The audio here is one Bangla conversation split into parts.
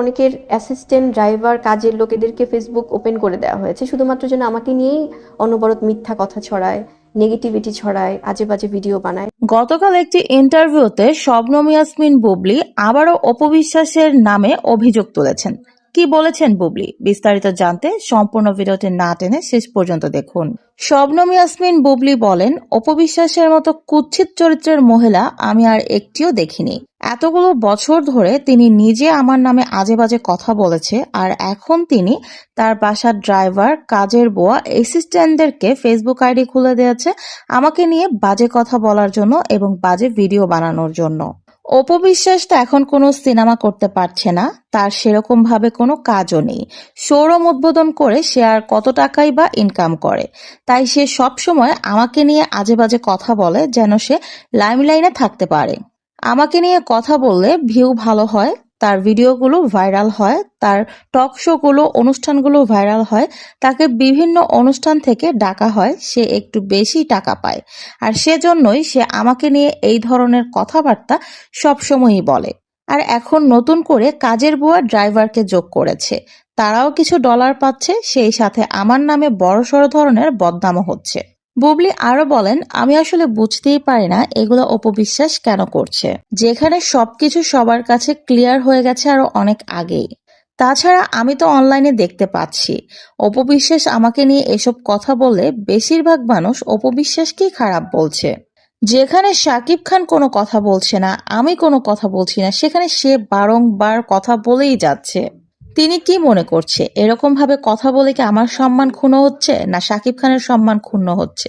অনেকের অ্যাসিস্ট্যান্ট ড্রাইভার কাজের লোকেদেরকে ফেসবুক ওপেন করে দেওয়া হয়েছে। শুধুমাত্র যেন আমাকে নিয়েই অনবরত মিথ্যা কথা ছড়ায় নেগেটিভিটি ছড়ায় আজে বাজে ভিডিও বানায়। গতকাল একটি ইন্টারভিউতে শবনম ইয়াসমিন বুবলি আবারও অপবিশ্বাসের নামে অভিযোগ তুলেছেন। কি বলেছেন বুবলি? বিস্তারিত জানতে সম্পূর্ণ ভিডিওটি না টেনে শেষ পর্যন্ত দেখুন। শবনম ইয়াসমিন বুবলি বলেন, অপবিশ্বাসের মতো কুৎসিত চরিত্রের মহিলা আমি আর একটিও দেখিনি। এতগুলো বছর ধরে তিনি নিজে আমার নামে আজে বাজে কথা বলেছে, আর এখন তিনি তার বাসার ড্রাইভার, কাজের বোয়া অ্যাসিস্ট্যান্টদেরকে ফেসবুক আইডি খুলে দিয়েছে আমাকে নিয়ে বাজে কথা বলার জন্য এবং বাজে ভিডিও বানানোর জন্য। অপবিশ্বাস তো এখন কোনো সিনেমা করতে পারছে না, তার সেরকম ভাবে কোনো কাজও নেই। শোরুম উদ্বোধন করে সে আর কত টাকাই বা ইনকাম করে। তাই সে সব সময় আমাকে নিয়ে আজে বাজে কথা বলে যেন সে লাইমলাইনে থাকতে পারে। আমাকে নিয়ে কথা বললে ভিউ ভালো হয়, তার ভিডিওগুলো ভাইরাল হয়, তার টক শোগুলো অনুষ্ঠানগুলো ভাইরাল হয়, তাকে বিভিন্ন অনুষ্ঠান থেকে ডাকা হয়, সে একটু বেশি টাকা পায়। আর সেজন্যই সে আমাকে নিয়ে এই ধরনের কথাবার্তা সবসময়ই বলে। আর এখন নতুন করে কাজের বুয়া ড্রাইভারকে যোগ করেছে। তারাও কিছু ডলার পাচ্ছে, সেই সাথে আমার নামে বড়সড় ধরনের বদনামও হচ্ছে। বুবলি আরও বলেন, আমি আসলে বুঝতেই পারি না এগুলো অপবিশ্বাস কেন করছে। যেখানে সবকিছু সবার কাছে ক্লিয়ার হয়ে গেছে আরও অনেক আগেই। তাছাড়া আমি তো অনলাইনে দেখতে পাচ্ছি। অপবিশ্বাস আমাকে নিয়ে এসব কথা বললে বেশিরভাগ মানুষ অপবিশ্বাসকেই খারাপ বলছে। যেখানে শাকিব খান কোনো কথা বলছে না, আমি কোনো কথা বলছি না, সেখানে সে বারংবার কথা বলেই যাচ্ছে। তিনি কি মনে করছে? এরকম ভাবে কথা বলে কি আমার সম্মান ক্ষুণ্ণ হচ্ছে? না শাকিব খানের সম্মান ক্ষুণ্ণ হচ্ছে?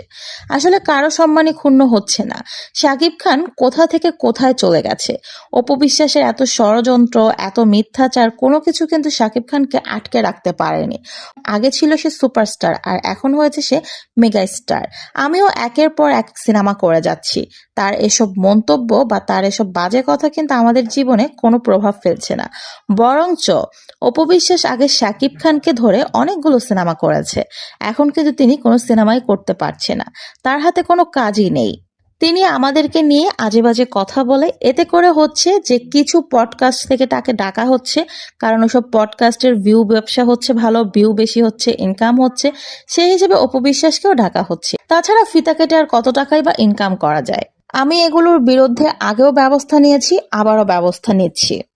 আসলে কারও সম্মানই ক্ষুণ্ণ হচ্ছে না। শাকিব খান কোথা থেকে কোথায় চলে গেছে? অপবিশ্বাসের এত ষড়যন্ত্র, এত মিথ্যাচার, কোনো কিছু কিন্তু শাকিব খানকে আটকে রাখতে পারেনি। আগে ছিল সে সুপারস্টার, আর এখন হয়েছে সে মেগা স্টার আমিও একের পর এক সিনেমা করে যাচ্ছি। তার এসব মন্তব্য বা তার এসব বাজে কথা কিন্তু আমাদের জীবনে কোনো প্রভাব ফেলছে না। বরঞ্চ অপবিশ্বাস আগে শাকিব খানকে ধরে অনেকগুলো সিনেমা করেছে। এখন কিন্তু তিনি কোনো সিনেমাই করতে পারছে না। তার হাতে কোনো কাজই নেই। তিনি আমাদেরকে নিয়ে আজে বাজে কথা বলে, এতে করে হচ্ছে যে কিছু পডকাস্ট থেকে তাকে ডাকা হচ্ছে, কারণ ওসব পডকাস্টের ভিউ ব্যবসা হচ্ছে ভালো ভিউ বেশি হচ্ছে ইনকাম হচ্ছে, সেই হিসেবে অপবিশ্বাসকেও ডাকা হচ্ছে। তাছাড়া ফিতা কেটে আর কত টাকাই বা ইনকাম করা যায়? আমি এগুলোর বিরুদ্ধে আগেও ব্যবস্থা নিয়েছি, আবারও ব্যবস্থা নিচ্ছি।